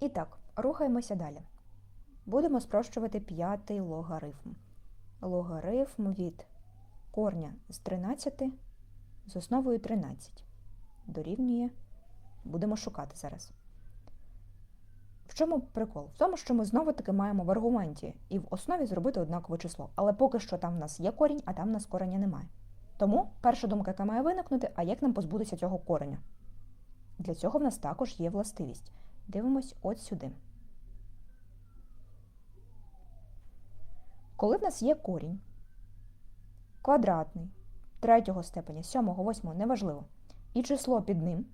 І так, рухаємося далі. Будемо спрощувати п'ятий логарифм. Логарифм від корня з 13 з основою 13 дорівнює. Будемо шукати зараз. В чому прикол? В тому, що ми знову-таки маємо в аргументі і в основі зробити однакове число. Але поки що там в нас є корінь, а там в нас кореня немає. Тому перша думка, яка має виникнути, а як нам позбутися цього кореня? Для цього в нас також є властивість. Дивимось от сюди. Коли в нас є корінь квадратний, третього степеня, сьомого, восьмого, неважливо, і число під ним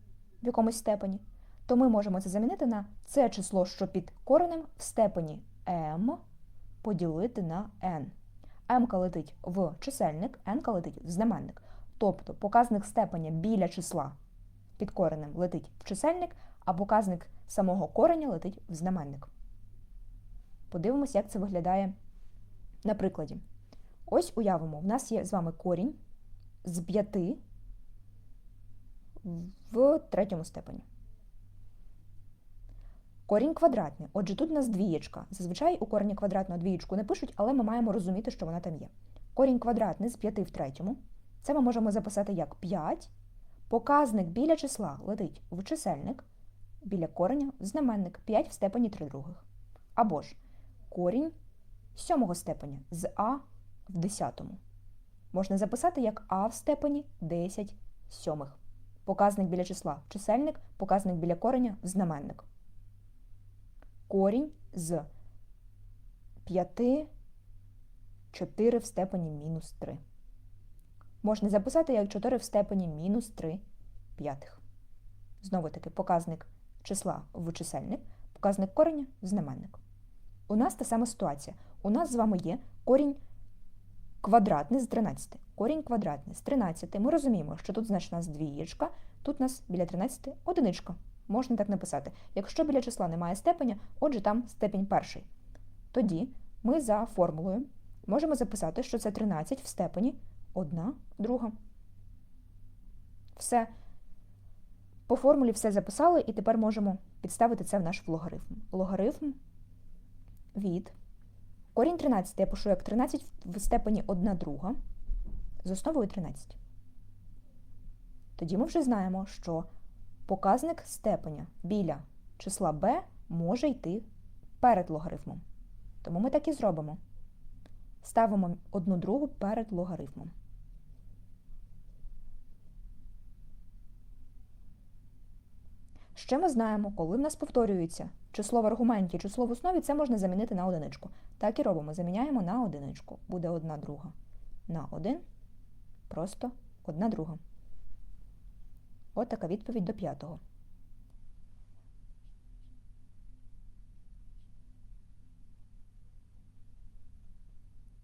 в якомусь степені, то ми можемо це замінити на це число, що під коренем в степені m поділити на n. m летить в чисельник, n летить в знаменник. Тобто показник степеня біля числа під коренем летить в чисельник, а показник самого кореня летить в знаменник. Подивимося, як це виглядає на прикладі. Ось уявимо, в нас є з вами корінь з 5 в третьому степені. Корінь квадратний. Отже, тут у нас двієчка. Зазвичай у корені квадратного двієчку не пишуть, але ми маємо розуміти, що вона там є. Корінь квадратний з 5 в третьому. Це ми можемо записати як 5. Показник біля числа летить в чисельник, біля кореня знаменник 5 в степені 3 других. Або ж корінь сьомого степеня з А в десятому. Можна записати як А в степені 10 сьомих. Показник біля числа чисельник, показник біля кореня знаменник. Корінь з 5 4 в степені мінус 3. Можна записати як 4 в степені мінус 3 п'ятих. Знову таки, показник числа в чисельник, показник кореня в знаменник. У нас та сама ситуація. У нас з вами є корінь квадратний з 13. Корінь квадратний з 13. Ми розуміємо, що тут значить у двієчка, тут у нас біля 13 одиничка. Можна так написати. Якщо біля числа немає степеня, отже там степінь перший. Тоді ми за формулою можемо записати, що це 13 в степені 1 друга. Все. По формулі все записали, і тепер можемо підставити це в наш логарифм. Логарифм від корінь 13 я пишу як 13 в степені 1 друга з основою 13. Тоді ми вже знаємо, що показник степеня біля числа b може йти перед логарифмом. Тому ми так і зробимо. Ставимо одну другу перед логарифмом. Ще ми знаємо, коли в нас повторюється число в аргументі, число в основі, це можна замінити на одиничку. Так і робимо. Заміняємо на одиничку. Буде одна друга. На один, просто одна друга. От така відповідь до п'ятого.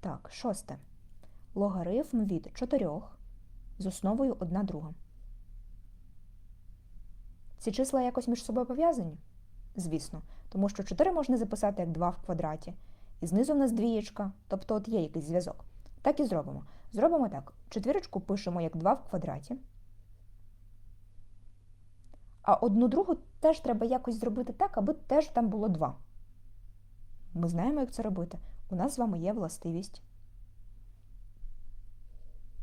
Так, шосте. Логарифм від 4 з основою 1 друга. Ці числа якось між собою пов'язані? Звісно, тому що 4 можна записати як 2 в квадраті, і знизу в нас двієчка, тобто от є якийсь зв'язок. Так і зробимо. Зробимо так. Четвірочку пишемо як 2 в квадраті. А одну другу теж треба якось зробити так, аби теж там було 2. Ми знаємо, як це робити. У нас з вами є властивість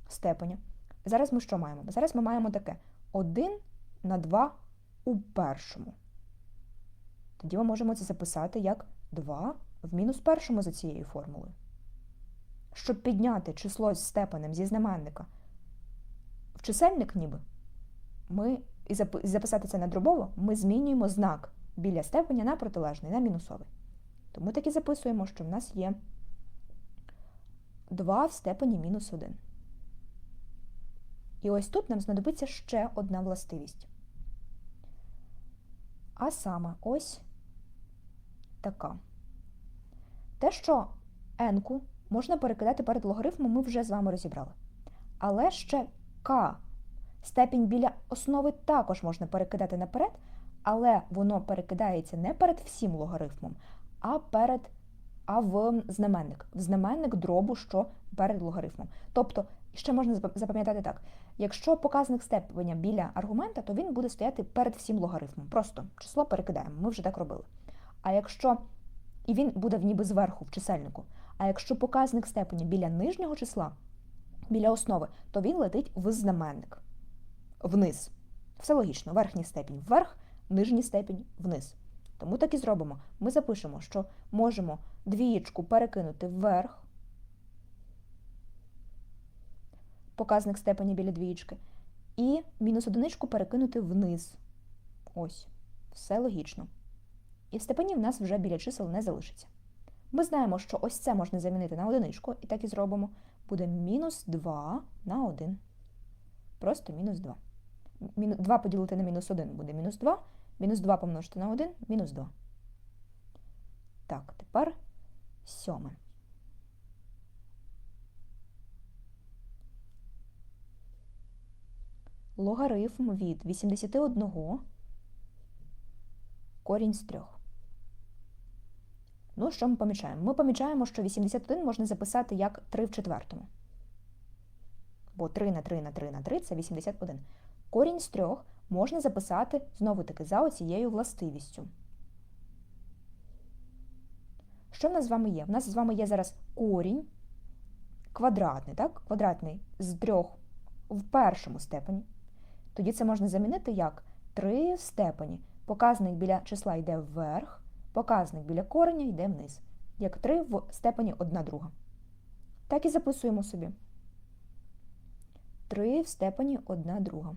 степеня. Зараз ми що маємо? Зараз ми маємо таке 1 на 2 у першому. Тоді ми можемо це записати як 2 в мінус першому за цією формулою. Щоб підняти число з степенем зі знаменника в чисельник ніби, ми, і записати це на дробово, ми змінюємо знак біля степеня на протилежний, на мінусовий. Тому так і записуємо, що в нас є 2 в степені мінус 1. І ось тут нам знадобиться ще одна властивість. А саме ось така. Те, що n можна перекидати перед логарифмом, ми вже з вами розібрали. Але ще k степінь біля основи також можна перекидати наперед, але воно перекидається не перед всім логарифмом, а перед а в знаменник. В знаменник дробу, що перед логарифмом. Тобто, ще можна запам'ятати так: якщо показник степеня біля аргумента, то він буде стояти перед всім логарифмом. Просто число перекидаємо, ми вже так робили. А якщо і він буде ніби зверху в чисельнику. А якщо показник степені біля нижнього числа, біля основи, то він летить в знаменник вниз. Все логічно, верхній степінь вверх, нижній степінь вниз. Тому так і зробимо. Ми запишемо, що можемо двієчку перекинути вверх, показник степені біля двієчки, і мінус одиничку перекинути вниз. Ось, все логічно. І в степені в нас вже біля чисел не залишиться. Ми знаємо, що ось це можна замінити на одиничку, і так і зробимо. Буде мінус 2 на 1. Просто мінус 2. 2 поділити на мінус 1 буде мінус 2. Мінус 2 помножити на 1 мінус 2. Так, тепер сьоме. Логарифм від 81 корінь з 3. Ну, що ми помічаємо? Ми помічаємо, що 81 можна записати як 3 в четвертому. Бо 3 на 3 на 3 на 3 це 81. Корінь з 3 можна записати знову-таки за оцією властивістю. Що в нас з вами є? В нас з вами є зараз корінь квадратний, так? Квадратний з 3 в першому степені. Тоді це можна замінити як 3 в степені. Показник біля числа йде вверх, показник біля кореня йде вниз. Як 3 в степені 1 друга. Так і записуємо собі. 3 в степені 1 друга.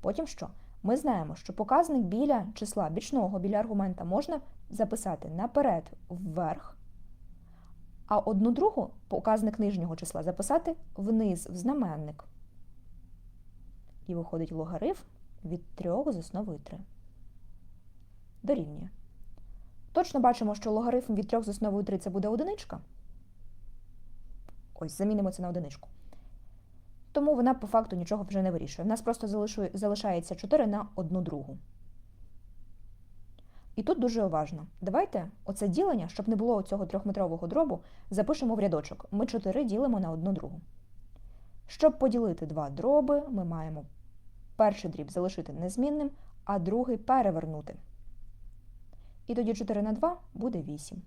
Потім що? Ми знаємо, що показник біля числа бічного, біля аргумента можна записати наперед вверх, а одну другу показник нижнього числа записати вниз в знаменник. І виходить логарифм від 3 з основою 3. Дорівнює. Точно бачимо, що логарифм від 3 з основою 3 це буде одиничка. Ось, замінимо це на одиничку. Тому вона по факту нічого вже не вирішує. В нас просто залишається 4 на 1 другу. І тут дуже уважно. Давайте оце ділення, щоб не було цього трьохметрового дробу, запишемо в рядочок. Ми 4 ділимо на 1 другу. Щоб поділити два дроби, ми маємо перший дріб залишити незмінним, а другий перевернути. І тоді 4 на 2 буде 8.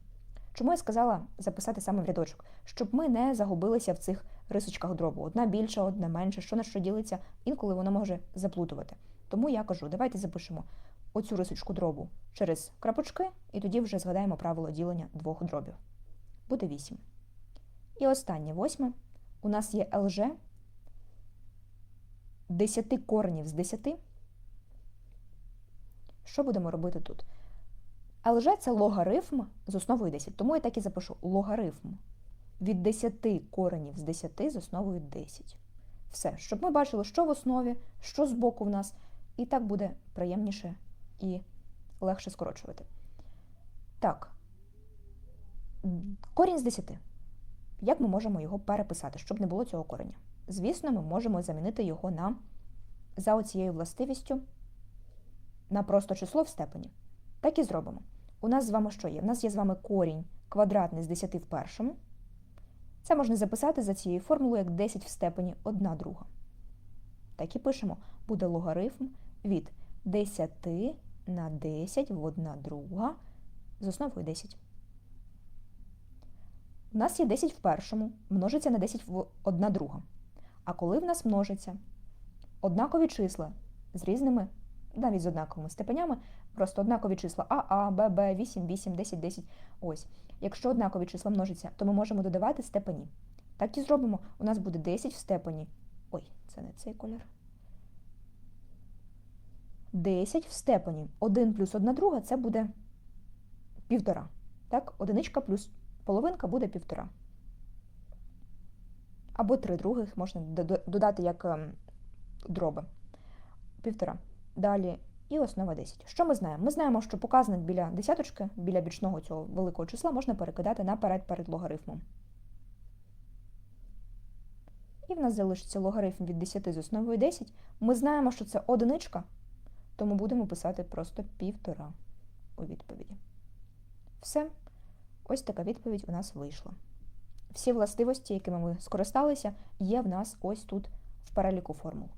Чому я сказала записати саме в рядочок? Щоб ми не загубилися в цих рисочках дробу. Одна більша, одна менша, що на що ділиться, інколи воно може заплутувати. Тому я кажу, давайте запишемо оцю рисочку дробу через крапочки, і тоді вже згадаємо правило ділення двох дробів. Буде 8. І останнє восьме. У нас є ЛЖ 10 коренів з 10. Що будемо робити тут? ЛЖ це логарифм з основою 10, тому я так і запишу логарифм від 10 коренів з 10 з основою 10. Все, щоб ми бачили, що в основі, що з боку в нас, і так буде приємніше і легше скорочувати. Так, корінь з 10. Як ми можемо його переписати, щоб не було цього кореня? Звісно, ми можемо замінити його на за оцією властивістю на просто число в степені. Так і зробимо. У нас з вами що є? У нас є з вами корінь квадратний з 10 в першому. Це можна записати за цією формулою як 10 в степені 1 друга. Так і пишемо. Буде логарифм від 10 на 10 в 1 друга з основою 10. У нас є 10 в першому, множиться на 10 в 1 друга. А коли в нас множиться однакові числа з різними, навіть з однаковими степенями, просто однакові числа А, А, Б, Б, 8, 8, 10, 10. Ось. Якщо однакові числа множаться, то ми можемо додавати степені. Так і зробимо. У нас буде 10 в степені. Ой, це не цей колір. 10 в степені. 1 плюс 1 друга це буде півтора. Так, одиничка плюс половинка буде півтора. Або три других можна додати як ем, дроби. Півтора. Далі і основа 10. Що ми знаємо? Ми знаємо, що показник біля десяточки, біля бічного цього великого числа можна перекидати наперед перед логарифмом. І в нас залишиться логарифм від 10 з основою 10. Ми знаємо, що це одиничка, тому будемо писати просто півтора у відповіді. Все. Ось така відповідь у нас вийшла. Всі властивості, якими ми скористалися, є в нас ось тут в переліку формул.